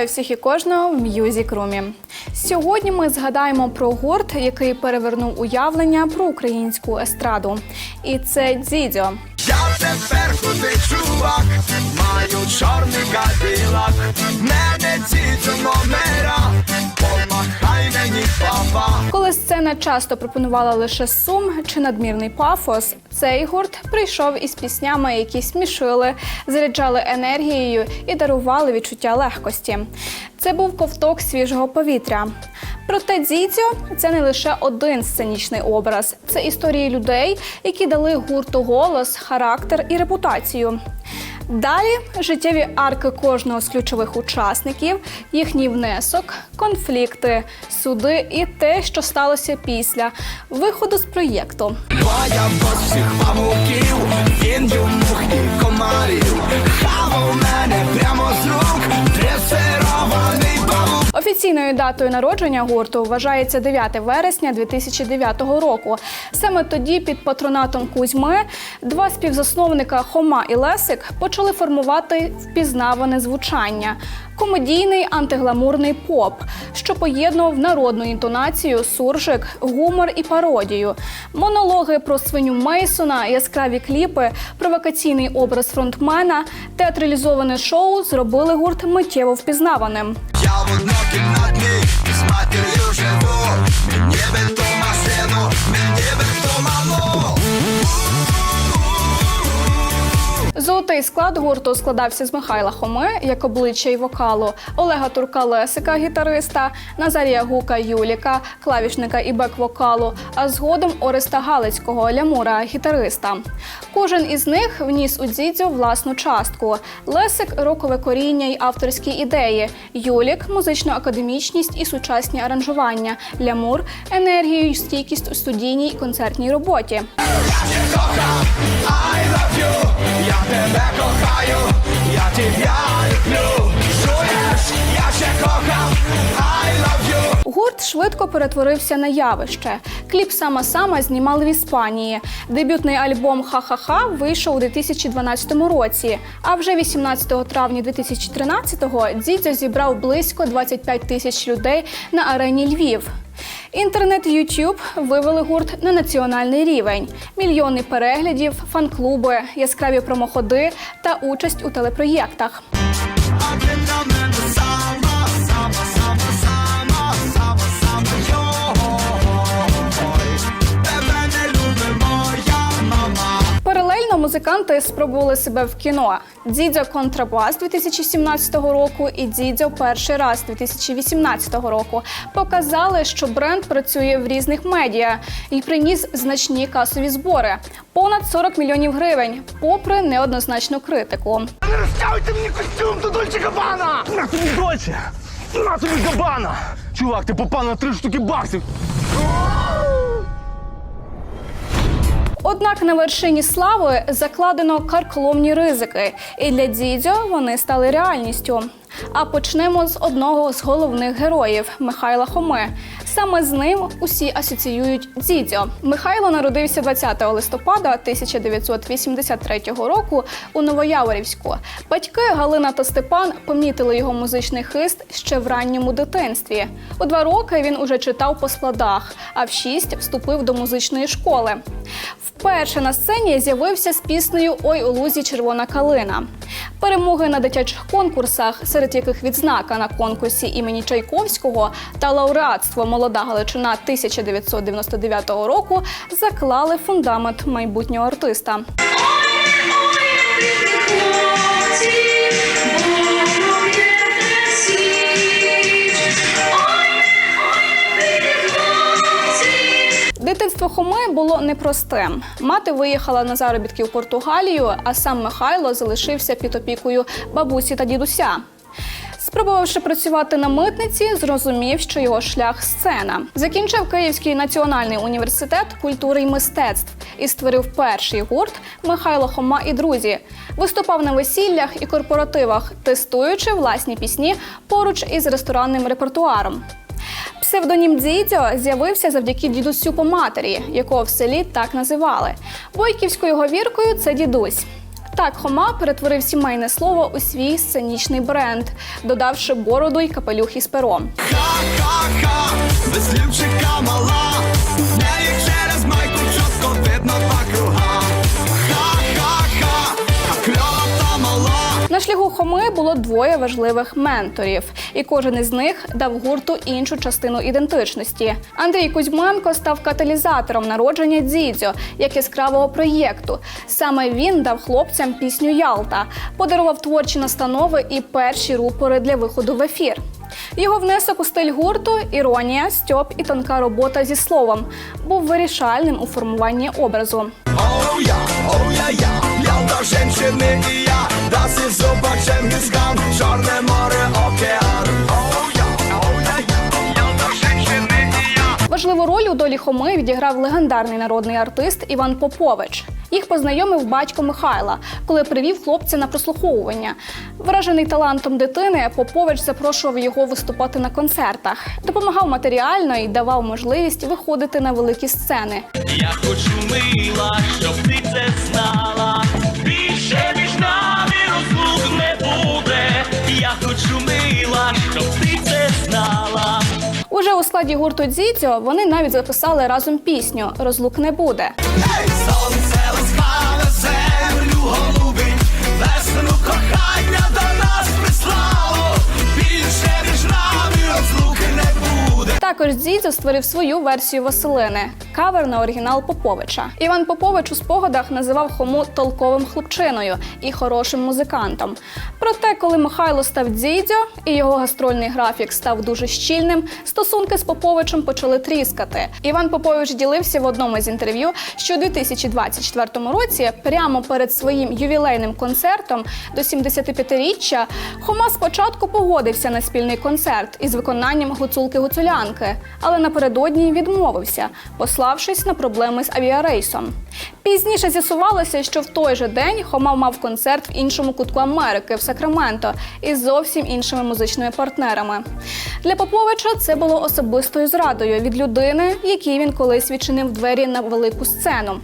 Вітаю всіх і кожного в М'юзік Румі. Сьогодні ми згадаємо про гурт, який перевернув уявлення про українську естраду. І це Дзідзьо. Я тепер худий чувак, маю чорний кадилак, мене діду номера, Коли часто пропонувала лише сум чи надмірний пафос, цей гурт прийшов із піснями, які смішили, заряджали енергією і дарували відчуття легкості. Це був ковток свіжого повітря. Проте Дзідзьо – це не лише один сценічний образ, це історії людей, які дали гурту голос, характер і репутацію. Далі життєві арки кожного з ключових учасників, їхній внесок, конфлікти, суди і те, що сталося після виходу з проєкту. Він комарів, хавав мене прямо з рук, дресирований павук. Офіційною датою народження гурту вважається 9 вересня 2009 року. Саме тоді, під патронатом Кузьми, два співзасновника Хома і Лесик почали формувати впізнаване звучання. Комедійний антигламурний поп, що поєднував народну інтонацію, суржик, гумор і пародію, монологи про свиню Мейсона, яскраві кліпи, провокаційний образ фронтмена, театралізоване шоу зробили гурт миттєво впізнаваним. Я в однокімнатній з матір'ю живу, мені Золотий склад гурту складався з Михайла Хоми як обличчя й вокалу, Олега Турка Лесика, гітариста, Назарія Гука Юліка, клавішника і бек-вокалу, а згодом Ореста Галицького лямура, гітариста. Кожен із них вніс у дзідзю власну частку: Лесик рокове коріння й авторські ідеї, Юлік музичну академічність і сучасні аранжування, лямур енергію й стійкість у студійній і концертній роботі. I love you, швидко перетворився на явище. Кліп сама сама знімали в Іспанії. Дебютний альбом Ха-ха-ха вийшов у 2012 році. А вже 18 травня 2013-го Дзідзьо зібрав близько 25 тисяч людей на арені Львів. Інтернет і YouTube вивели гурт на національний рівень: мільйони переглядів, фан-клуби, яскраві промоходи та участь у телепроєктах. Паралельно музиканти спробували себе в кіно. Дзідзьо контрабас 2017 року і Дзідзьо перший раз 2018 року показали, що бренд працює в різних медіа і приніс значні касові збори понад 40 мільйонів гривень, попри неоднозначну критику. Не розтягуйте мені костюм до Дольче Габана! На тобі Дольче! На тобі Габана! Чувак, ти попав на три штуки баксів! Однак на вершині слави закладено карколомні ризики, і для дідьо вони стали реальністю. А почнемо з одного з головних героїв Михайла Хоми. Саме з ним усі асоціюють Дзідзьо. Михайло народився 20 листопада 1983 року у Новояворівську. Батьки Галина та Степан помітили його музичний хист ще в ранньому дитинстві. У два роки він уже читав по складах, а в шість вступив до музичної школи. Вперше на сцені з'явився з піснею Ой у лузі червона калина. Перемоги на дитячих конкурсах, серед яких відзнака на конкурсі імені Чайковського та лауреатство Молода Галичина 1999 року заклали фундамент майбутнього артиста. Дитинство Хоми було непростим. Мати виїхала на заробітки в Португалію, а сам Михайло залишився під опікою бабусі та дідуся. Спробувавши працювати на митниці, зрозумів, що його шлях сцена. Закінчив Київський національний університет культури й мистецтв і створив перший гурт Михайло Хома і друзі. Виступав на весіллях і корпоративах, тестуючи власні пісні поруч із ресторанним репертуаром. Псевдонім Дзідзьо з'явився завдяки дідусю по матері, якого в селі так називали. Бойківською говіркою це дідусь. Так Хома перетворив сімейне слово у свій сценічний бренд, додавши бороду й капелюх із пером. Ха-ха-ха, На Хоми було двоє важливих менторів, і кожен із них дав гурту іншу частину ідентичності. Андрій Кузьменко став каталізатором народження Дзідзьо як яскравого проєкту. Саме він дав хлопцям пісню Ялта, подарував творчі настанови і перші рупори для виходу в ефір. Його внесок у стиль гурту, іронія, стьоп і тонка робота зі словом був вирішальним у формуванні образу. Оу я, оу я, я, Ялта, женщини і я, das ist super Genghis Khan, Чорне море, океан. Оу я, оу я, я, Ялта, женщини і я. Важливу роль у долі Хоми відіграв легендарний народний артист Іван Попович. Їх познайомив батько Михайла, коли привів хлопця на прослуховування. Вражений талантом дитини, Попович запрошував його виступати на концертах, допомагав матеріально і давав можливість виходити на великі сцени. Я хочу мила, щоб ти це знала. Я хочу мила, щоб ти це знала. Уже у складі гурту Дзідзьо вони навіть записали разом пісню Розлук не буде. Ей, сонце ласкаве землю голубить, весну кохання до Також Дзідзьо створив свою версію Василини кавер на оригінал Поповича. Іван Попович у спогадах називав Хому толковим хлопчиною і хорошим музикантом. Проте, коли Михайло став Дзідзьо і його гастрольний графік став дуже щільним, стосунки з Поповичем почали тріскати. Іван Попович ділився в одному з інтерв'ю, що у 2024 році, прямо перед своїм ювілейним концертом до 75-річчя, Хома спочатку погодився на спільний концерт із виконанням гуцулки гуцулянки, але напередодні відмовився, пославшись на проблеми з авіарейсом. Пізніше з'ясувалося, що в той же день Хома мав концерт в іншому кутку Америки в Сакраменто із зовсім іншими музичними партнерами. Для Поповича це було особистою зрадою від людини, якій він колись відчинив двері на велику сцену.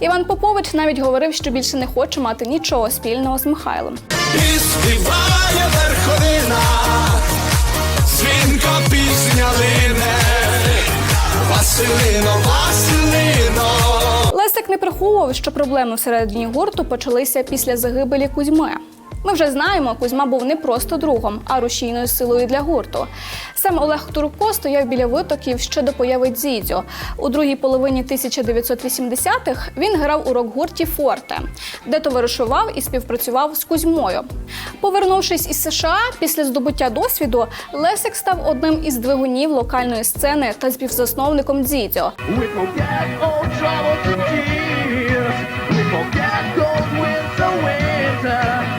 Іван Попович навіть говорив, що більше не хоче мати нічого спільного з Михайлом. І співає верховина, дзвінко пісня лине, Василино, Василино. Лесик не приховував, що проблеми всередині гурту почалися після загибелі Кузьми. Ми вже знаємо, Кузьма був не просто другом, а рушійною силою для гурту. Сам Олег Турко стояв біля витоків ще до появи Дзідзьо. У другій половині 1980-х він грав у рок-гурті Форте, де товаришував і співпрацював з Кузьмою. Повернувшись із США після здобуття досвіду, Лесик став одним із двигунів локальної сцени та співзасновником Дзідзьо. We forget those winter winter.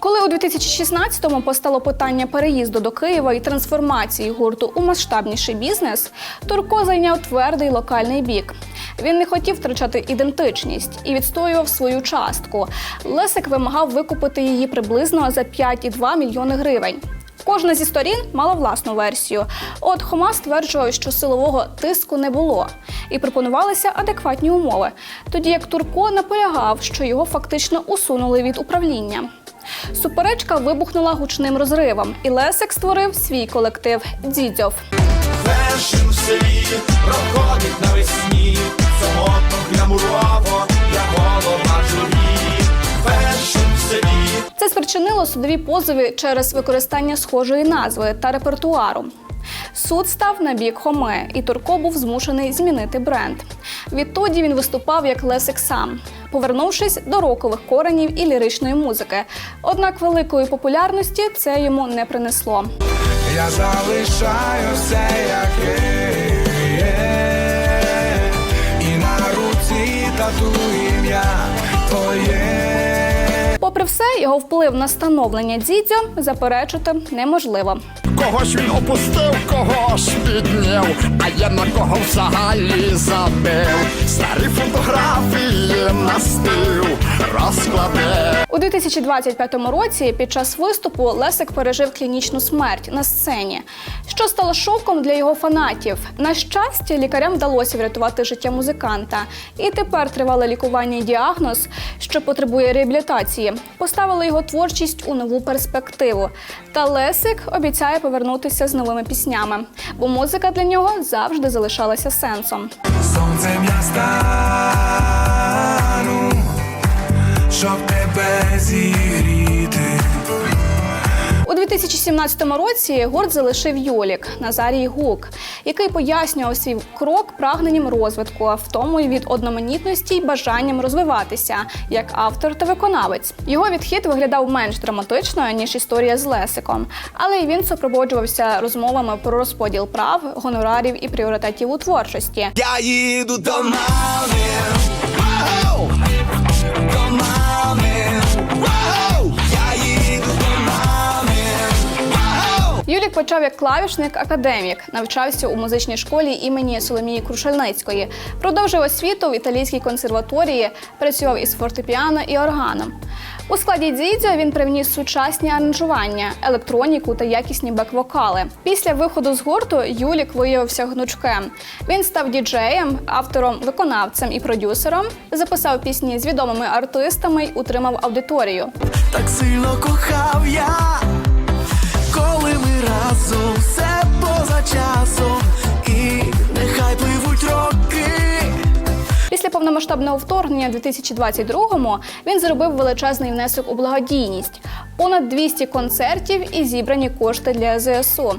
Коли у 2016-му постало питання переїзду до Києва і трансформації гурту у масштабніший бізнес, Турко зайняв твердий локальний бік. Він не хотів втрачати ідентичність і відстоював свою частку. Лесик вимагав викупити її приблизно за 5,2 мільйони гривень. Кожна зі сторін мала власну версію. От Хома стверджував, що силового тиску не було, і пропонувалися адекватні умови. Тоді як Турко наполягав, що його фактично усунули від управління. Суперечка вибухнула гучним розривом, і Лесик створив свій колектив Дзідзьов. Першим в селі проходить навесні, спричинило судові позови через використання схожої назви та репертуару. Суд став на бік Хоме, і Турко був змушений змінити бренд. Відтоді він виступав як Лесик сам, повернувшись до рокових коренів і ліричної музики. Однак великої популярності це йому не принесло. я залишаюся, як є, і на руці тату ім'я твоє. Все, його вплив на становлення дідьо заперечити неможливо. Когось він опустив, когось підняв, а я на кого взагалі забив. Старі фотографії на стіл розкладе. У 2025 році під час виступу Лесик пережив клінічну смерть на сцені, що стало шоком для його фанатів. На щастя, лікарям вдалося врятувати життя музиканта, і тепер тривале лікування і діагноз, що потребує реабілітації, поставили його творчість у нову перспективу. Та Лесик обіцяє повернутися з новими піснями, бо музика для нього завжди залишалася сенсом. Сонцем я стану, щоб тебе зігріти. У 2017 році гурт залишив Юлік Назарій Гук, який пояснював свій крок прагненням розвитку, втомою від одноманітності й бажанням розвиватися як автор та виконавець. Його відхід виглядав менш драматично ніж історія з Лесиком, але й він супроводжувався розмовами про розподіл прав, гонорарів і пріоритетів у творчості. Я їду до мами. До мами. Вау! Почав як клавішник академік, навчався у музичній школі імені Соломії Крушельницької, продовжив освіту в італійській консерваторії, працював із фортепіано і органом. У складі дідзьо він привніс сучасні аранжування, електроніку та якісні бек-вокали. Після виходу з гурту Юлік виявився гнучким. Він став діджеєм, автором, виконавцем і продюсером, записав пісні з відомими артистами й утримав аудиторію. Так сильно кохав я, коли ми разом все поза часом, і нехай пливуть роки. Після повномасштабного вторгнення у 2022-му він зробив величезний внесок у благодійність понад 200 концертів і зібрані кошти для ЗСУ.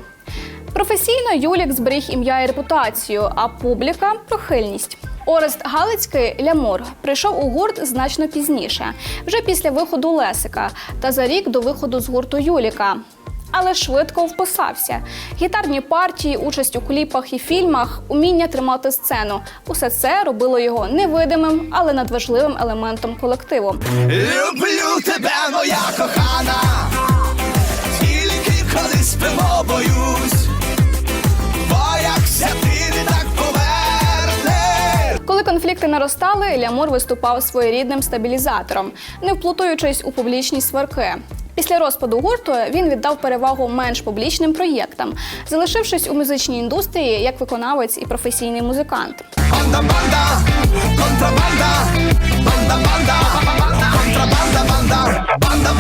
Професійно Юлік зберіг ім'я і репутацію, а публіка прихильність. Орест Галицький Лямор прийшов у гурт значно пізніше, вже після виходу Лесика та за рік до виходу з гурту Юліка. Але швидко вписався. Гітарні партії, участь у кліпах і фільмах, уміння тримати сцену. Усе це робило його невидимим, але надважливим елементом колективу. Люблю тебе, моя кохана. Тільки коли спимо, боюсь. Коли конфлікти наростали, Лямор виступав своєрідним стабілізатором, не вплутуючись у публічні сварки. Після розпаду гурту він віддав перевагу менш публічним проєктам, залишившись у музичній індустрії як виконавець і професійний музикант. Банда, банда, контрабанда, банда, банда, контрабанда,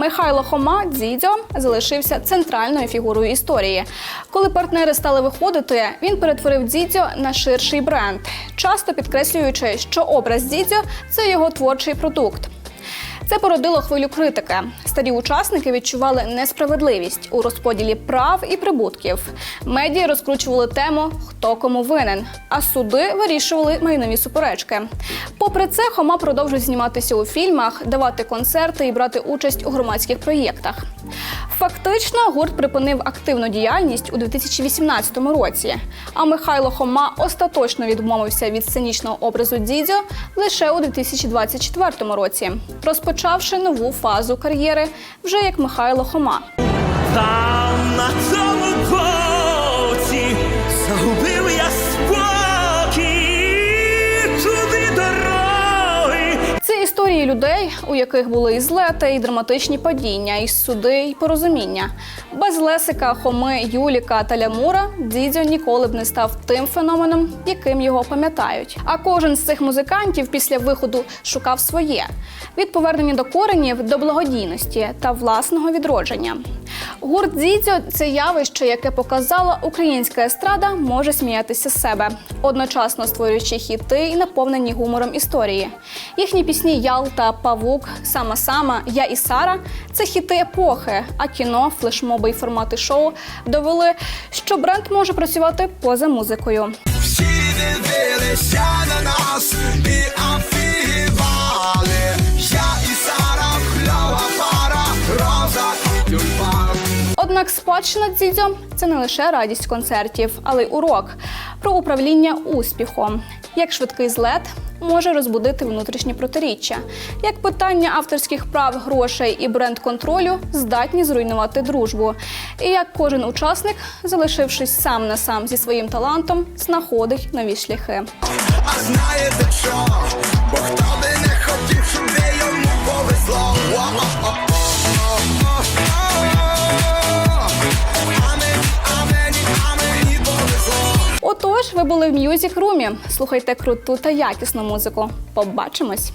Михайло Хома Дзідзьо залишився центральною фігурою історії. Коли партнери стали виходити, він перетворив Дзідзьо на ширший бренд, часто підкреслюючи, що образ Дзідзьо – це його творчий продукт. Це породило хвилю критики. Старі учасники відчували несправедливість у розподілі прав і прибутків. Медіа розкручували тему хто кому винен, а суди вирішували майнові суперечки. Попри це, Хома продовжує зніматися у фільмах, давати концерти і брати участь у громадських проєктах. Фактично, гурт припинив активну діяльність у 2018 році. А Михайло Хома остаточно відмовився від сценічного образу Дідзьо лише у 2024 році, розпочавши нову фазу кар'єри вже як Михайло Хома. Там історії людей, у яких були і злети, і драматичні падіння, і суди, і порозуміння. Без Лесика, Хоми, Юліка та Лямура Дідзьо ніколи б не став тим феноменом, яким його пам'ятають. А кожен з цих музикантів після виходу шукав своє від повернення до коренів до благодійності та власного відродження. Гурт Дідзьо це явище, яке показало, українська естрада може сміятися з себе, одночасно створюючи хіти і наповнені гумором історії. Їхні пісні Ялта, Павук, Сама Сама, Я і Сара це хіти епохи, а кіно, флешмоби і формати шоу довели, що бренд може працювати поза музикою. Всі дивилися на нас і афігівали. Я і Сара, кльова пара, роза і тюльпан. Однак спадщина дзідзьо це не лише радість концертів, але й урок про управління успіхом, як швидкий злет, може розбудити внутрішні протиріччя, як питання авторських прав, грошей і бренд-контролю здатні зруйнувати дружбу, і як кожен учасник, залишившись сам на сам зі своїм талантом, знаходить нові шляхи. А знаєте що? Бо хто би не хотів, щоб йому повезло. Ви були в Music Room. Слухайте круту та якісну музику. Побачимось!